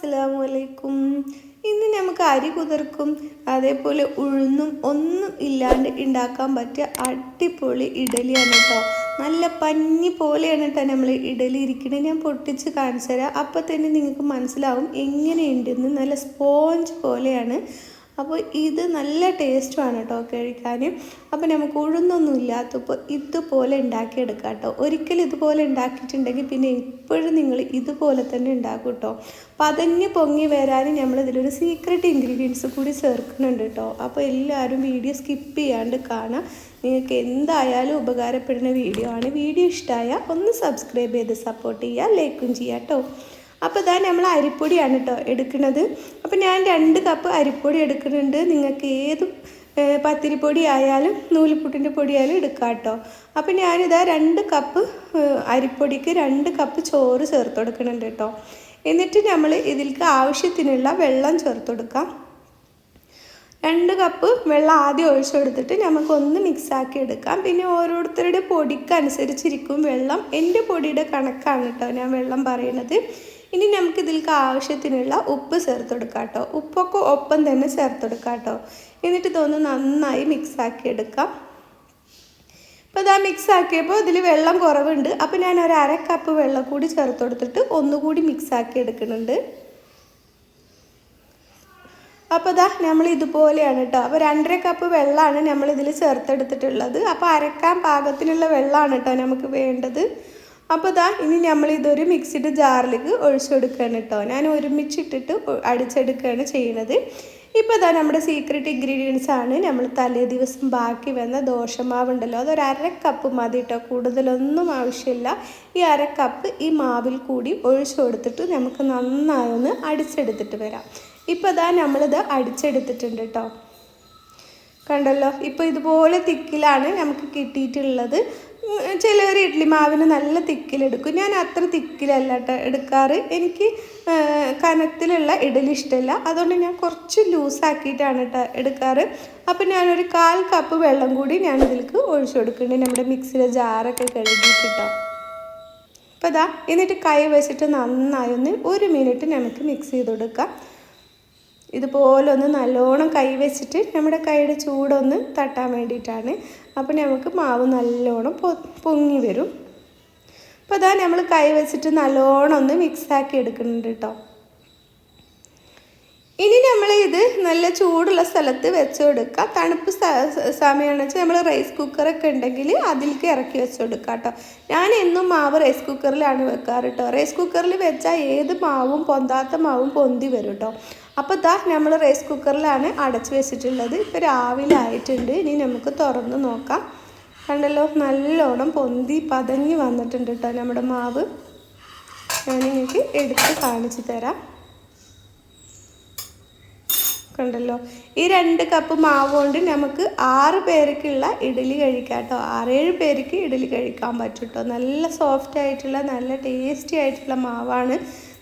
അസ്സലാമു അലൈക്കും ഇന്ന് നമുക്ക് അരി കുതിർക്കും അതേപോലെ ഉഴുന്നും ഒന്നും ഇല്ലാണ്ട് ഉണ്ടാക്കാൻ പറ്റിയ അടിപൊളി ഇഡലിയാണ് കേട്ടോ നല്ല പഞ്ഞി പോലെയാണ് കേട്ടോ നമ്മൾ ഇഡലി ഇരിക്കുന്നത് ഞാൻ പൊട്ടിച്ച് കാണിച്ചു തരാം. അപ്പോൾ തന്നെ നിങ്ങൾക്ക് മനസ്സിലാവും എങ്ങനെയുണ്ടെന്ന്. നല്ല സ്പോഞ്ച് പോലെയാണ്. അപ്പോൾ ഇത് നല്ല ടേസ്റ്റുമാണ് കേട്ടോ കഴിക്കാൻ. അപ്പോൾ നമുക്ക് ഉഴുന്നൊന്നും ഇല്ലാത്തപ്പോൾ ഇതുപോലെ ഉണ്ടാക്കിയെടുക്കാം കേട്ടോ. ഒരിക്കലും ഇതുപോലെ ഉണ്ടാക്കിയിട്ടുണ്ടെങ്കിൽ പിന്നെ എപ്പോഴും നിങ്ങൾ ഇതുപോലെ തന്നെ ഉണ്ടാക്കും കേട്ടോ. പതഞ്ഞ് പൊങ്ങി വരാൻ നമ്മൾ ഇതിലൊരു സീക്രട്ട് ഇൻഗ്രീഡിയൻസ് കൂടി ചേർക്കുന്നുണ്ട് കേട്ടോ. അപ്പോൾ എല്ലാവരും വീഡിയോ സ്കിപ്പ് ചെയ്യാണ്ട് കാണാം നിങ്ങൾക്ക് എന്തായാലും ഉപകാരപ്പെടുന്ന വീഡിയോ ആണ്. വീഡിയോ ഇഷ്ടമായ ഒന്ന് സബ്സ്ക്രൈബ് ചെയ്ത് സപ്പോർട്ട് ചെയ്യുക. ലൈക്കും ചെയ്യാം കേട്ടോ. അപ്പോൾ ഇതാ നമ്മൾ അരിപ്പൊടിയാണ് കേട്ടോ എടുക്കുന്നത്. അപ്പോൾ ഞാൻ രണ്ട് കപ്പ് അരിപ്പൊടി എടുക്കുന്നുണ്ട്. നിങ്ങൾക്ക് ഏത് പത്തിരിപ്പൊടി ആയാലും നൂലിപ്പുട്ടിന്റെ പൊടി ആയാലും എടുക്കാം കേട്ടോ അപ്പോൾ ഞാനിതാ രണ്ട് കപ്പ് അരിപ്പൊടിക്ക് രണ്ട് കപ്പ് ചോറ് ചേർത്ത് കൊടുക്കുന്നുണ്ട് കേട്ടോ എന്നിട്ട് നമ്മൾ ഇതിൽക്ക് ആവശ്യത്തിനുള്ള വെള്ളം ചേർത്ത് കൊടുക്കാം. രണ്ട് കപ്പ് വെള്ളം ആദ്യം ഒഴിച്ചു കൊടുത്തിട്ട് നമുക്കൊന്ന് മിക്സാക്കി എടുക്കാം. പിന്നെ ഓരോരുത്തരുടെ പൊടിക്കനുസരിച്ചിരിക്കും വെള്ളം. എന്റെ പൊടിയുടെ കണക്കാണ് കേട്ടോ ഞാൻ വെള്ളം പറയുന്നത്. ഇനി നമുക്ക് ഇതിലേക്ക് ആവശ്യത്തിനുള്ള ഉപ്പ് ചേർത്ത് കൊടുക്കാം കേട്ടോ. ഉപ്പൊക്കെ ഒപ്പം തന്നെ ചേർത്ത് കൊടുക്കാം കേട്ടോ. എന്നിട്ട് ഇതൊന്ന് നന്നായി മിക്സാക്കി എടുക്കാം. അപ്പോൾ ഇതാ മിക്സ് ആക്കിയപ്പോൾ ഇതിൽ വെള്ളം കുറവുണ്ട്. അപ്പോൾ ഞാൻ ഒരു അര കപ്പ് വെള്ളം കൂടി ചേർത്ത് കൊടുത്തിട്ട് ഒന്നുകൂടി മിക്സ് ആക്കി എടുക്കുന്നുണ്ട്. അപ്പോൾ ഇതാ നമ്മൾ ഇതുപോലെയാണ് കേട്ടോ. അപ്പോൾ രണ്ടര കപ്പ് വെള്ളമാണ് നമ്മൾ ചേർത്തെടുത്തിട്ടുള്ളത്. അപ്പോൾ അരക്കാൻ പാകത്തിനുള്ള വെള്ളമാണ് കേട്ടോ നമുക്ക് വേണ്ടത്. അപ്പോൾ ഇതാ ഇനി നമ്മൾ ഇതൊരു മിക്സിഡ് ജാറിലേക്ക് ഒഴിച്ചു കൊടുക്കുകയാണ് കേട്ടോ. ഞാൻ ഒരുമിച്ചിട്ടിട്ട് അടിച്ചെടുക്കുകയാണ് ചെയ്യുന്നത് ഇപ്പോൾ ഇതാ നമ്മുടെ സീക്രട്ട് ഇൻഗ്രീഡിയൻസ് ആണ് നമ്മൾ തലേ ദിവസം ബാക്കി വന്ന ദോശമാവുണ്ടല്ലോ. അതൊരു അര കപ്പ് മതി കേട്ടോ. കൂടുതലൊന്നും ആവശ്യമില്ല. ഈ അര കപ്പ് ഈ മാവിൽ കൂടി ഒഴിച്ചു കൊടുത്തിട്ട് നമുക്ക് നന്നായി ഒന്ന് അടിച്ചെടുത്തിട്ട് വരാം. ഇപ്പോൾ ഇതാ നമ്മളിത് അടിച്ചെടുത്തിട്ടുണ്ട് കേട്ടോ. കണ്ടല്ലോ? ഇപ്പോൾ ഇതുപോലെ തിക്കിലാണ് നമുക്ക് കിട്ടിയിട്ടുള്ളത്. ചിലർ ഇഡ്ലി മാവിന് നല്ല തിക്കിലെടുക്കും. ഞാൻ അത്ര തിക്കിലല്ല കേട്ടോ എടുക്കാറ്. എനിക്ക് കനത്തിലുള്ള ഇഡലി ഇഷ്ടമല്ല അതുകൊണ്ട് ഞാൻ കുറച്ച് ലൂസാക്കിയിട്ടാണ് കേട്ടോ എടുക്കാറ്. അപ്പം ഞാനൊരു കാൽ കപ്പ് വെള്ളം കൂടി ഞാൻ ഇതിലേക്ക് ഒഴിച്ചു കൊടുക്കുന്നുണ്ട്. നമ്മുടെ മിക്സിയിലെ ജാറൊക്കെ കഴുകിയിട്ട് അപ്പോൾ ഇതാ എന്നിട്ട് കൈ വെച്ചിട്ട് നന്നായി ഒന്ന് ഒരു മിനിറ്റ് നമുക്ക് മിക്സ് ചെയ്ത് കൊടുക്കാം. ഇതുപോലെ ഒന്ന് നല്ലോണം കൈ വെച്ചിട്ട് നമ്മുടെ കൈയുടെ ചൂടൊന്ന് തട്ടാൻ വേണ്ടിയിട്ടാണ്. അപ്പോൾ നമുക്ക് മാവ് നല്ലോണം പൊങ്ങി വരും. അപ്പോൾ അതാ നമ്മൾ കൈ വെച്ചിട്ട് നല്ലോണം ഒന്ന് മിക്സാക്കി എടുക്കുന്നുണ്ട് കേട്ടോ ഇനി നമ്മൾ ഇത് നല്ല ചൂടുള്ള സ്ഥലത്ത് വെച്ച് കൊടുക്കുക തണുപ്പ് സമയമാണെന്ന് വെച്ചാൽ നമ്മൾ റൈസ് കുക്കറൊക്കെ ഉണ്ടെങ്കിൽ അതിലേക്ക് ഇറക്കി വെച്ച് കൊടുക്കുക കേട്ടോ ഞാൻ എന്നും മാവ് റൈസ് കുക്കറിലാണ് വെക്കാറ് കേട്ടോ റൈസ് കുക്കറിൽ വെച്ചാൽ ഏത് മാവും പൊന്താത്ത മാവും പൊന്തി വരും കേട്ടോ അപ്പോൾ ഇതാ നമ്മൾ റൈസ് കുക്കറിലാണ് അടച്ച് വെച്ചിട്ടുള്ളത്. ഇപ്പോൾ രാവിലെ ആയിട്ടുണ്ട്. ഇനി നമുക്ക് തുറന്ന് നോക്കാം. കണ്ടല്ലോ നല്ലോണം പൊന്തി പതഞ്ഞ് വന്നിട്ടുണ്ട് കേട്ടോ നമ്മുടെ മാവ്. ഞാൻ നിങ്ങൾക്ക് എടുത്ത് കാണിച്ചു തരാം. കണ്ടല്ലോ ഈ രണ്ട് കപ്പ് മാവ് കൊണ്ട് നമുക്ക് ആറ് പേർക്കുള്ള ഇഡലി കഴിക്കാം കേട്ടോ ആറേഴ് പേർക്ക് ഇഡലി കഴിക്കാൻ പറ്റും കേട്ടോ നല്ല സോഫ്റ്റ് ആയിട്ടുള്ള നല്ല ടേസ്റ്റി ആയിട്ടുള്ള മാവാണ്.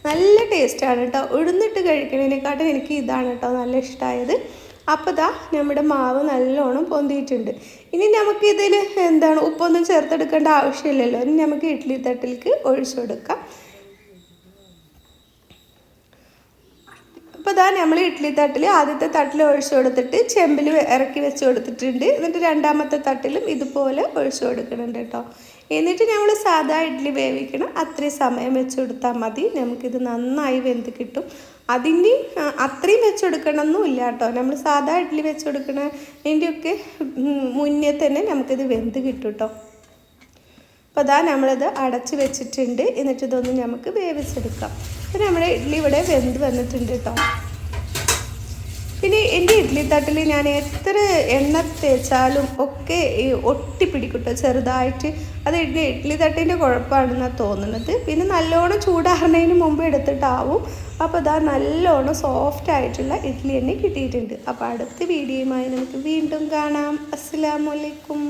നല്ല ടേസ്റ്റാണ് കേട്ടോ ഉഴുന്നിട്ട് കഴിക്കുന്നതിനെക്കാട്ടും എനിക്ക് ഇതാണ് കേട്ടോ നല്ല ഇഷ്ടമായത് അപ്പോൾ ദാ നമ്മുടെ മാവ് നല്ലോണം പൊന്തിയിട്ടുണ്ട്. ഇനി നമുക്ക് ഇതിൽ എന്താണ് ഉപ്പൊന്നും ചേർത്തെടുക്കേണ്ട ആവശ്യമില്ലല്ലോ. ഇനി നമുക്ക് ഇഡ്ഡലി തട്ടിലേക്ക് ഒഴിച്ചു കൊടുക്കാം. അപ്പോൾ ഇതാ നമ്മൾ ഇഡ്ഡലി തട്ടിൽ ആദ്യത്തെ തട്ടിൽ ഒഴിച്ചു കൊടുത്തിട്ട് ചെമ്പിൽ ഇറക്കി വെച്ച് കൊടുത്തിട്ടുണ്ട്. എന്നിട്ട് രണ്ടാമത്തെ തട്ടിലും ഇതുപോലെ ഒഴിച്ചു കൊടുക്കുന്നുണ്ട് കേട്ടോ. എന്നിട്ട് നമ്മൾ സാധാ ഇഡ്ഡലി വേവിക്കണം. അത്രയും സമയം വെച്ച് കൊടുത്താൽ മതി. നമുക്കിത് നന്നായി വെന്ത് കിട്ടും. അതിന്റെ അത്രയും വെച്ച് കൊടുക്കണമെന്നും ഇല്ല കേട്ടോ. നമ്മൾ സാധാ ഇഡ്ഡലി വെച്ച് കൊടുക്കണതിന്റെയൊക്കെ മുന്നേ തന്നെ നമുക്കിത് വെന്ത് കിട്ടും കേട്ടോ. അപ്പോൾ അതാ നമ്മളിത് അടച്ച് വെച്ചിട്ടുണ്ട്. എന്നിട്ട് ഇതൊന്ന് നമുക്ക് വേവിച്ചെടുക്കാം. അപ്പോൾ നമ്മുടെ ഇഡ്ഡലി ഇവിടെ വെന്ത് വന്നിട്ടുണ്ട് കേട്ടോ പിന്നെ എന്റെ ഇഡ്ഡലി തട്ടിൽ ഞാൻ എത്ര എണ്ണ തേച്ചാലും ഒക്കെ ഈ ഒട്ടിപ്പിടിക്കും ചെറുതായിട്ട്. അത് എന്റെ ഇഡ്ഡലി തട്ടിന്റെ കുഴപ്പമാണെന്നാണ് തോന്നുന്നത്. പിന്നെ നല്ലോണം ചൂടാറുന്നതിന് മുമ്പ് എടുത്തിട്ടാവും. അപ്പോൾ ഇതാ നല്ലോണം സോഫ്റ്റ് ആയിട്ടുള്ള ഇഡ്ഡലി തന്നെ കിട്ടിയിട്ടുണ്ട്. അപ്പോൾ അടുത്ത വീഡിയോയുമായി നമുക്ക് വീണ്ടും കാണാം. അസ്സലാമലൈക്കും